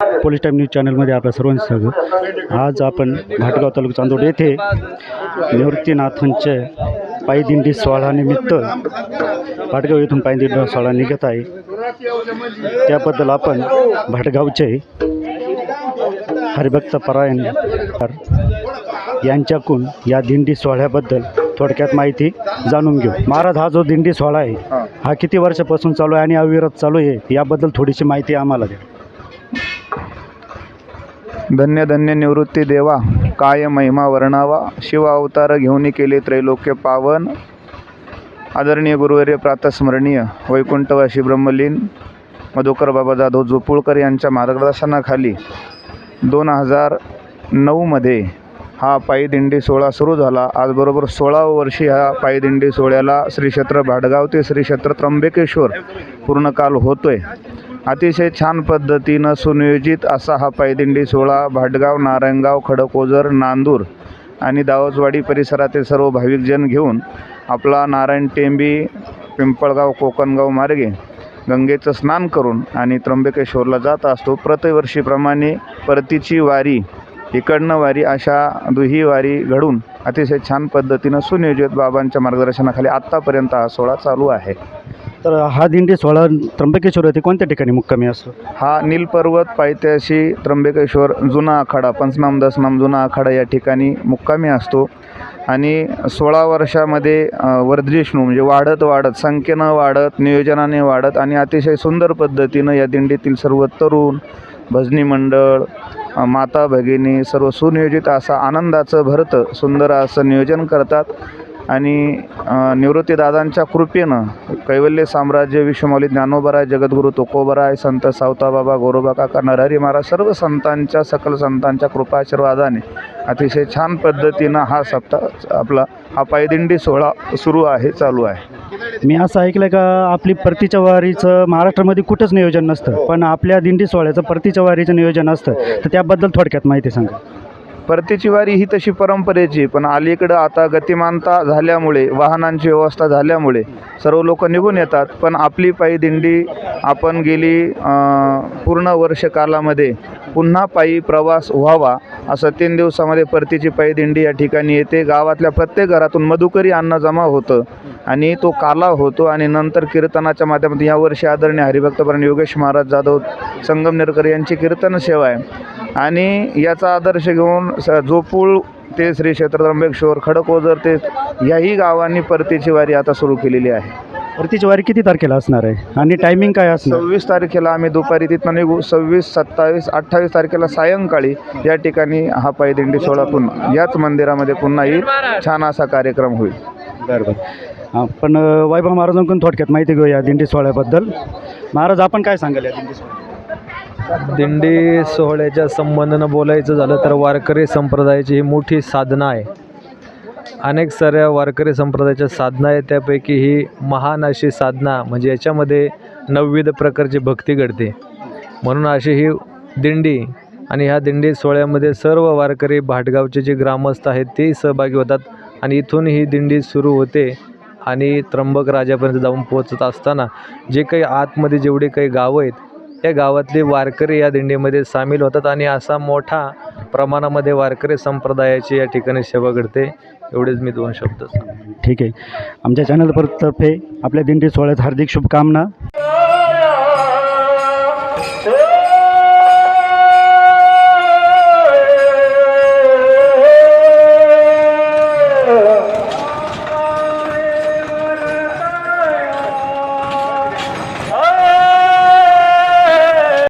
Police time news चॅनलमध्ये आपल्या सर्वांचं स्वागत. आज आपण घाटगाव तालुका चांदोड येथे निवृत्तीनाथांच्या पायदिंडी सोहळानिमित्त भाटगाव येथून पायदिंडी सोहळा निघत आहे. त्याबद्दल आपण भाटगावचे हरिभक्त परायण यांच्याकडून या दिंडी सोहळ्याबद्दल थोडक्यात माहिती जाणून घेऊ. महाराज हा जो दिंडी सोहळा आहे हा किती वर्षापासून चालू आहे आणि अविरत चालू आहे याबद्दल थोडीशी माहिती आम्हाला द्या. धन्य धन्य निवृत्ती देवा काय महिमा वर्णावा. शिव अवतार घेऊन केले त्रैलोक्य पावन. आदरणीय गुरुवर्य प्रातस्मरणीय वैकुंठवासी ब्रह्मलीन मधुकर बाबा जाधव जोपुळकर यांच्या मार्गदर्शनाखाली दोन हजार नऊमध्ये हा पायीदिंडी सोहळा सुरू झाला. आजबरोबर सोळावं वर्षी ह्या पायीदिंडी सोहळ्याला श्री क्षेत्र भाडगाव ते श्री क्षेत्र त्र्यंबकेश्वर पूर्ण काल होतोय. अतिशय छान पद्धतीनं सुनियोजित असा हा पायदिंडी सोहळा. भाटगाव नारायणगाव खडकोजर नांदूर आणि दावजवाडी परिसरातील सर्व भाविकजन घेऊन आपला नारायण टेंबी पिंपळगाव कोकणगाव मार्गे गंगेचं स्नान करून आणि त्र्यंबकेश्वरला जात असतो. प्रतिवर्षीप्रमाणे परतीची वारी इकडनं वारी अशा दुही वारी घडून अतिशय छान पद्धतीनं सुनियोजित बाबांच्या मार्गदर्शनाखाली आत्तापर्यंत हा सोहळा चालू आहे. तर हा दिंडी सोहळा त्र्यंबकेश्वर येथे कोणत्या ठिकाणी मुक्कामी असतो? हा नीलपर्वत पायथ्याशी त्र्यंबकेश्वर जुना आखाडा पंचनाम दसनाम जुना आखाडा या ठिकाणी मुक्कामी असतो. आणि सोळा वर्षामध्ये वर्धिष्णू म्हणजे वाढत वाढत संख्येनं वाढत नियोजनाने वाढत आणि अतिशय सुंदर पद्धतीनं या दिंडीतील सर्व तरुण भजनी मंडळ माता भगिनी सर्व सुनियोजित असं आनंदाचं भरतं सुंदर असं नियोजन करतात. आणि निवृत्तीदादांच्या कृपेनं कैवल्य साम्राज्य विश्वमौली ज्ञानोबराय जगद्गुरू तुकोबराय संत सावताबाबा गोरोबा काका नरहरी महाराज सर्व संतांच्या सकल संतांच्या कृपाशीर्वादाने अतिशय छान पद्धतीनं हा सप्ताह आपला हा पायदिंडी सोहळा सुरू आहे चालू आहे. मी असं ऐकलं का आपली परतीच्या वारीचं महाराष्ट्रामध्ये कुठंच नियोजन नसतं पण आपल्या दिंडी सोहळ्याचं परतीच्या वारीचं नियोजन असतं तर त्याबद्दल थोडक्यात माहिती सांगा. परतीची वारी ही तशी परंपरेची पण अलीकडं आता गतिमानता झाल्यामुळे वाहनांची व्यवस्था झाल्यामुळे सर्व लोक निघून येतात. पण आपली पायी दिंडी आपण गेली पूर्ण वर्ष कालामध्ये पुन्हा पायी प्रवास व्हावा असं तीन दिवसामध्ये परतीची पायी दिंडी या ठिकाणी येते. गावातल्या प्रत्येक घरातून मधुकरी अन्न जमा होतं आणि तो काला होतो आणि नंतर कीर्तनाच्या माध्यमातून यावर्षी आदरणीय हरिभक्तपरण योगेश महाराज जाधव संगमनेरकर यांची कीर्तन सेवा आहे. आणि याचा आदर्श घेऊन स जोपूळ ते श्री क्षेत्र त्र्यंबकेश्वर खडकोजर ते याही गावांनी परतीची वारी आता सुरू केलेली आहे. परतीची वारी किती तारखेला असणार आहे? आणि टायमिंग काय असणार? सव्वीस तारखेला आम्ही दुपारी तिथनं निघू. सव्वीस सत्तावीस अठ्ठावीस तारखेला सायंकाळी या ठिकाणी हा पायदिंडी सोहळा पुन्हा याच मंदिरामध्ये पुन्हा येईल छान असा कार्यक्रम होईल. बरं बरं. आपण वैभव महाराजांकडून थोडक्यात माहिती घेऊ या दिंडी सोहळ्याबद्दल. महाराज आपण काय सांगाल या दिंडी सोहळ्यात दिंडी सोहळ्याच्या संबंधानं बोलायचं झालं तर वारकरी संप्रदायाची ही मोठी साधना आहे. अनेक साऱ्या वारकरी संप्रदायाच्या साधना आहे त्यापैकी ही महान अशी साधना म्हणजे याच्यामध्ये नवविध प्रकारची भक्ती घडते. म्हणून अशी ही दिंडी आणि ह्या दिंडी सोहळ्यामध्ये सर्व वारकरी भाटगावचे जे ग्रामस्थ आहेत ते सहभागी होतात आणि इथून ही दिंडी सुरू होते आणि त्र्यंबक राजापर्यंत जाऊन पोहोचत असताना जे काही आतमध्ये जेवढे काही गावं आहेत या गावातले वारकरी या दिंडीमध्ये सामील होतात आणि असा मोठा प्रमाणामध्ये वारकरी संप्रदायाची या ठिकाणी सेवा घडते एवढेच मी दोन शब्द ठीक आहे. आमच्या चॅनल परतर्फे आपल्या दिंडी सोहळ्यात हार्दिक शुभकामना.